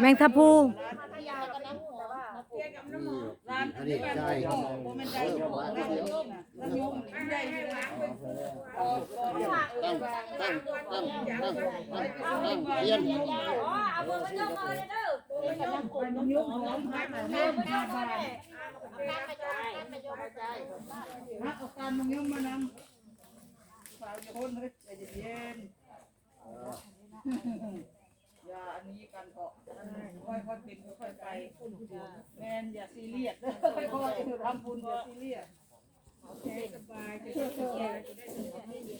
แมงทับพูอันนี้ใช่ครับโมเมนต์ใช่ครับน้ำยมน้ำยมใหญ่เลยนะตั้งตั้งตั้งตั้งตั้งเรียนเอาเบอร์มารมาจ้องยมมานำสาวจะคนเลยใจเย็น อย่าอันนี้กันเกาะค่อยค่อยเป็นค่อยไปแมนอย่าซีเรียสค่อยค่อยทำบุญอย่าซีเรียสโอเคสบายจะได้สบายจะได้สบาย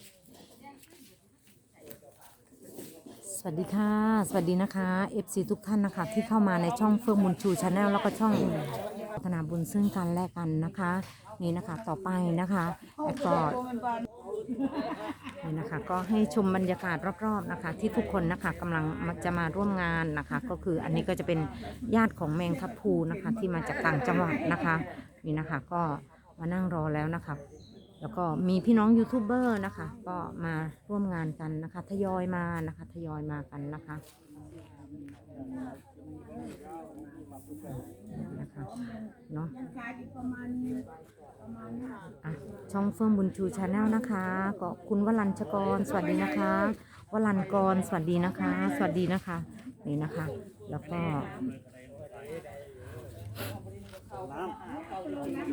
สวัสดีค่ะ สวัสดีนะคะ FC ทุกท่านนะคะ ที่เข้ามาในช่องเฟื่องบุญชูชาแนลแล้วก็ช่องพัฒนาบุญซึ่งกันและกันนะคะ นี่นะคะต่อไปนะคะแล้วก็ นี่นะคะก็ให้ชมบรรยากาศรอบๆนะคะ ที่ทุกคนนะคะกำลังมาจะมาร่วมงานนะคะ ก็คืออันนี้ก็จะเป็นญาติของแมงทับพูนะคะ ที่มาจากต่างจังหวัดนะคะนี่นะคะก็มานั่งรอแล้วนะคะแล้วก็มีพี่น้องยูทูบเบอร์นะคะ ก็มาร่วมงานกันนะคะ ทยอยมานะคะ ทยอยมากันนะคะ นะคะเนาะอะช่องเฟื่องบุญชูชาแนลนะคะก็คุณวรัญชกร สวัสดีนะคะวรันกร สวัสดีนะคะ สวัสดีนะคะ นี่นะคะ แล้วก็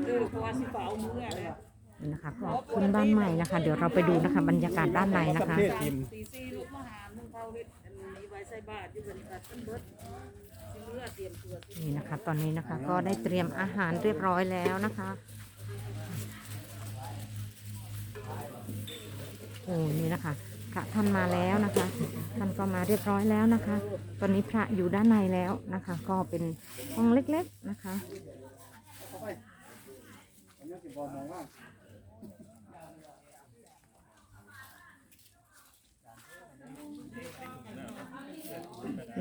เออเพราะว่าสิเปล่ามืออะไรนี่นะคะก็ขึ้นบ้านใหม่นะคะ เดี๋ยวเราไปดูนะคะ บรรยากาศด้านในนะคะ นี่นตัดต้นเบิดสิเลือเตรียมตัวสินี่นะคะ ตอนนี้นะคะ ก็ได้เตรียมอาหารเรียบร้อยแล้วนะคะโอ้นี่นะคะพระท่านมาแล้วนะคะท่านก็มาเรียบร้อยแล้วนะคะ ตอนนี้พระอยู่ด้านในแล้วนะคะ ก็เป็นห้องเล็กๆนะคะ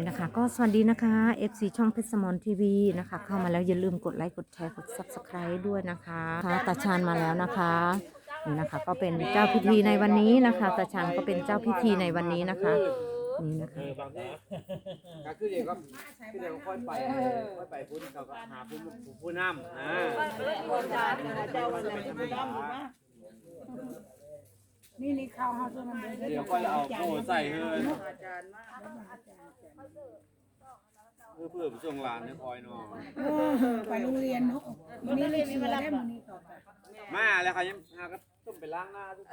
นี่นะคะ ก็สวัสดีนะคะ FC ช่องเพชรสมอนทีวีนะคะ เข้ามาแล้วอย่าลืมกดไลค์ กดแชร์ กด subscribe ด้วยนะคะตาชานมาแล้วนะคะนี่นะคะ ก็เป็นเจ้าพิธีในวันนี้นะคะตาชานก็เป็นเจ้าพิธีในวันนี้นะคะนี่นะคะก็คือเดี๋ยวก็คือเดี๋ยวค่อยไปค่อยไปพุ่นเขาก็หาผู้ผู้ผู้นำอ่า นี่นี่ข้าวห้าตัวมันเเดี๋ยวค่อยเอาโอ้ใส่เฮ้ยอาจารย์มากเพื่อเพื่อช่วงหลานเนี่ยคอยเนาะไปโรงเรียนเนาะมันนี่เรียนมาแล้วมันนี่ต่อไปมาแล้วเขายังหาก็ต้มไปล้างหน้าทุก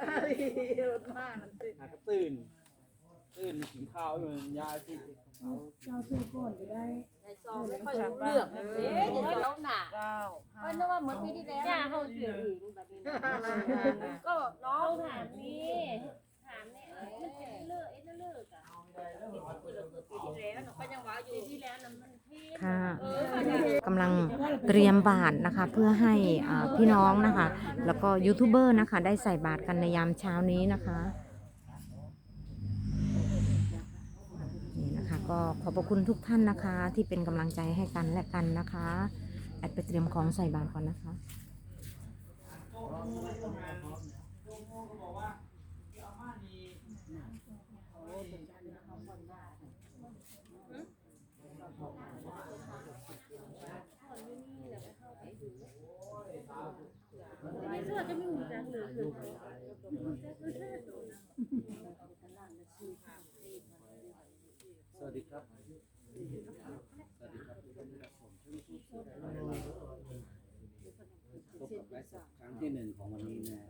ทีรถมากนั่นสิหาก็ตื่น ตื่นกินข้าวอยู่ยาที่เจ้าซื้อก่อนจะได้ในซองไม่ค่อยรู้เรื่องเอ๊ะเดี๋ยวเราหนาเก้าเพราะนึกว่าเหมือนปีที่แล้วย่าเขาเสืออีกแบบนี้ก็น้องถามนี่ถามเนี่ยเลือกเอ๊ะเลือกอะปีที่แล้วก็ยังว่าอยู่ที่แล้วนั้นมันพี่ค่ะกำลังเตรียมบาตรนะคะ เพื่อให้พี่น้องนะคะ แล้วก็ยูทูบเบอร์นะคะ ได้ใส่บาตรกันในยามเช้านี้นะคะนี่นะคะ ก็ขอบพระคุณทุกท่านนะคะ ที่เป็นกำลังใจให้กันและกันนะคะแอดไปเตรียมของใส่บาตรก่อนนะคะไม่เสื้อจะไม่มีจังเลยคือสวัสดีครับ สวัสดีครับผมพบกับไลฟ์สดครั้งที่หนึ่งของวันนี้นะ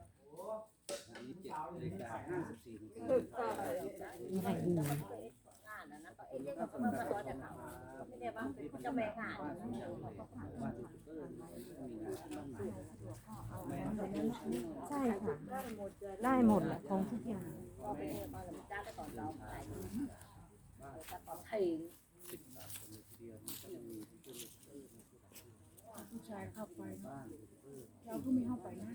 วันนี้เจ็ดนาฬิกาห้าสิบสี่นาทีไม่ให้ดูงานนะนะก็เอ๊ะก็เพิ่งมาตัวจากเขาไม่ได้ว่าเป็นจะแบกงานว่ายูทูบเบอร์มีงานต้องมาแม่ใช่ค่ะ ได้หมดแหละของทุกอย่างก็ไป เนี่ยมาแล้วจ้าได้ก่อนเราไปจ้าก่อนไทยผู้ชายเข้าไปบ้านเราก็ไม่เข้าไปนะ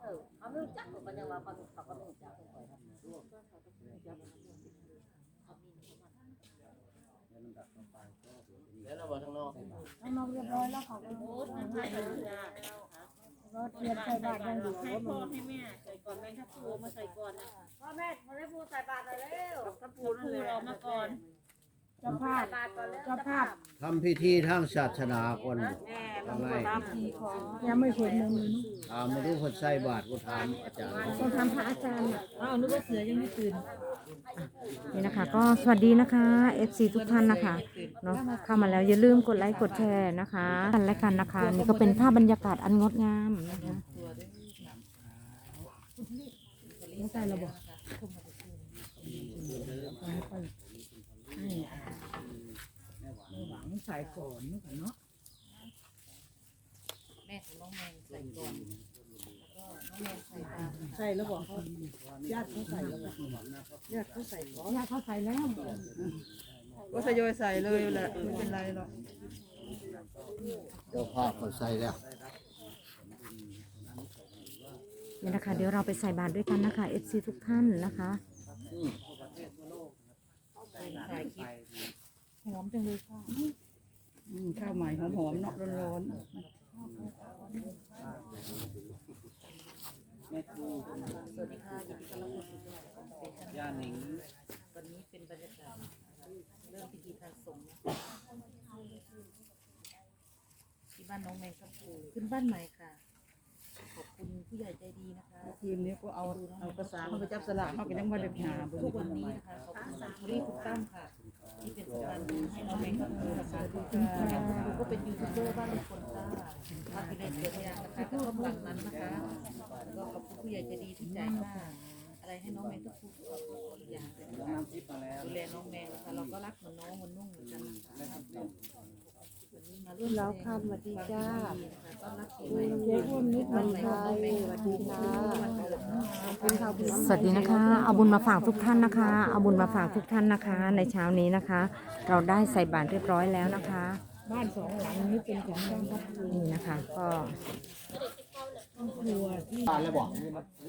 เออเขาไม่รู้จักก็ยังว่าเขาเขาก็ไม่รู้จักเลยครับแล้วลำดับต่อไปก็เดี๋ยวจะมีแล้วเราบอกทางนอกถ้าน้องเรียบร้อยแล้วเขาก็รู้ก็เตรียมใส่บาตรย่างเดียวให้พ่อให้แม่ใส่ก่อนแม่ถ้าปูมาใส่ก่อนนะพ่อแม่มาได้พูใส่บาตรเลยเร็วถ้าปูเอามาก่อน จจ้าภาพบาทก่อนแล้วเจ้าภาพทำพิธีทางศาสนาก่อนทำไมยังไม่เห็นเลยถามมาดูคนใส่บาตรกูถามอาจารย์ต้องทำพระอาจารย์อะอ้าวนึกว่าเสือยังไม่ตื่นนี่นะคะ ก็สวัสดีนะคะ FC ทุกท่านนะคะเนาะเข้ามาแล้วอย่าลืมกดไลค์กดแชร์นะคะกันและกันนะคะ นี่ก็เป็นภาพบรรยากาศอันงดงามนะคะไม่ใช่ระบบให้ หวังใส่ก่อนนึกเนาะแม่ของน้องแมงใส่ก่อนแล้วก็น้องแมงใส่ตามใส่แล้วบอกเขาญาติเขาใส่แล้วบอกญาติเขาใส่ก่อนญาติเขาใส่แล้วก็ทยอยใส่เลยแหละไม่เป็นไรหรอกเจ้าภาพเขาใส่แล้วนี่นะคะเดี๋ยวเราไปใส่บาตรด้วยกันนะคะ FC ทุกท่านนะคะถ่ายคลิปหอมจังเลยค่ะ อืมข้าวใหม่หอมๆเนาะร้อนแม่ครูสวัสดีค่ะยินดีต้อนรับเข้าสู่ช่องของเป็นกันย่าหนิงวันนี้เป็นบรรยากาศเริ่มพิธีทางสงฆ์ที่บ้านน้องแมงครับปูขึ้นบ้านใหม่ค่ะ ขอบคุณผู้ใหญ่ใจดีนะคะ ทีมนี้ก็เอาเอาภาษาเขาไปจับสลากเขาก็ยังมาเด็กหาทุกวันนี้นะคะขอบคุณสันตุรีคุณตั้มค่ะ ที่เป็นสะพานบุญให้น้องแมงครับปูนะคะทุกท่านก็เป็นยูทูบเบอร์บ้านลุงพลค่ะมาอยู่ในสวนยางนะคะก็หลังนั้นนะคะก็ขอบคุณผู้ใหญ่ใจดีที่ใจ่ายค่าอะไรให้น้องแมงทุกทุกอย่างเลยนะคะน้ำทิพย์มาแล้วดูแลน้องแมงนะคะเราก็รักเหมือนน้องเหมันนุ่งเหมือนกันนะคะวันนี้มาร่วม แล้วค่ะสวัสดีจ้านะคะต้อนรับปีใหม่เจ๊พุ่มนิดหน่อยค่ะสวัสดีค่ะขอบคุณค่ะพี่สวัสดีนะคะ เอาบุญมาฝากทุกท่านนะคะ เอาบุญมาฝากทุกท่านนะคะ ในเช้านี้นะคะ เราได้ใส่บาตรเรียบร้อยแล้วนะคะ บ้านสองหลังนี้เป็นของบ้านพักครูนี่นะคะ ก็ครัวที่ตายแล้วบอก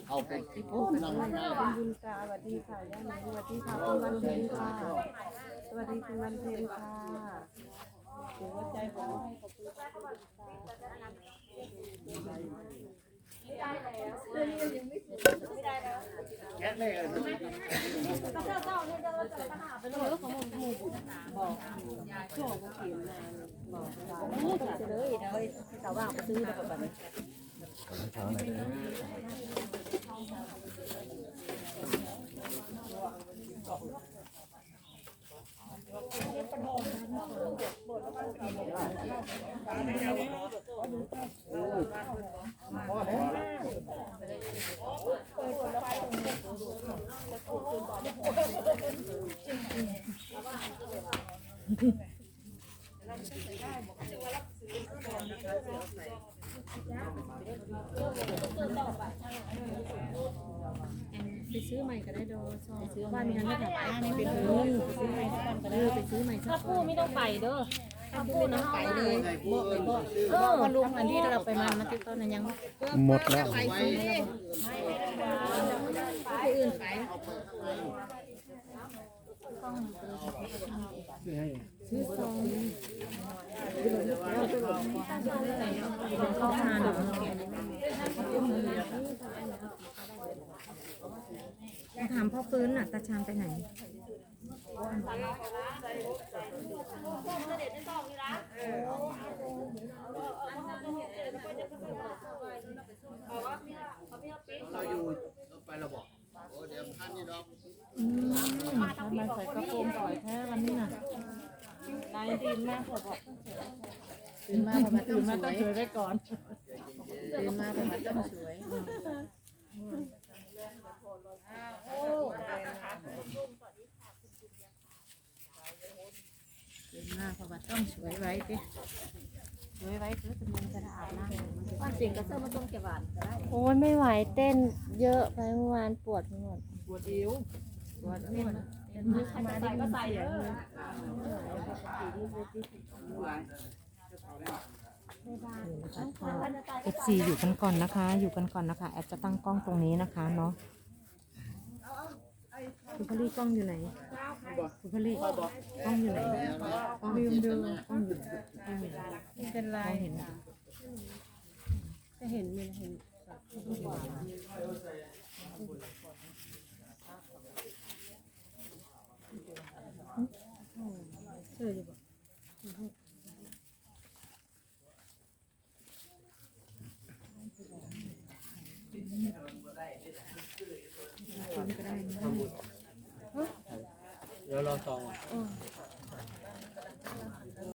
เอาไปโอ้นั่งไม่ได้บุญตาสวัสดีค่ะย่าหนิงสวัสดีค่ะคุณวันเพ็ญค่ะสวัสดีคุณวันเพ็ญค่ะ ถือว่าใจผมแค่เลย ไปซื้อใหม่ก็ได้ดซองซื้อบ้านยังานไม่ถึงไม่เป็นไรซื้อใหม่ก็ได้ไปซื้อใหม่ถ้าพูดไม่ต้องไปเด้อ พูดนะไปเลยบอกเลยบอกเออมาลุงอันที่เราไปมันมาติดต้นนั้นยังหมดแล้วไปอื่นไปเข้าทานถามพ่อฟื้นอะตาชานไปไหน เราอยู่เราไปเราบอกโอ้เดี๋ยวท่านนี่เนาะทำไมใส่กระโปรงสวยแท้วันนี้น่ะนายตื่นมาขอบอกตื่นมาพอมาตื่นมาต้องสวยไว้ก่อนตื่นมาประมาณต้องสวย ตื่นมาประมาณต้องสวยไว้ดิสวยไว้เพื่อจะมึงจะได้อาบน้ำวันจริงก็เสื้อมาต้มเก็บบาทก็ได้โอ้ยไม่ไหวเต้นเยอะไปเมื่อวานปวดไปหมดปวดเอวปวดเอวใครจะใส่ก็ใส่เด้อเอฟซีอยู่กันก่อนนะคะ อยู่กันก่อนนะคะ แอดจะตั้งกล้องตรงนี้นะคะเนาะ คุณพลี่กล้องอยู่ไหนคุณพลี่กล้องอยู่ไหนกล้องลืมดูกล้องอยู่กล้องอยู่ไม่เป็นไรกล้องเห็นจะเห็นมีเห็นเเชื่ออยู่บ่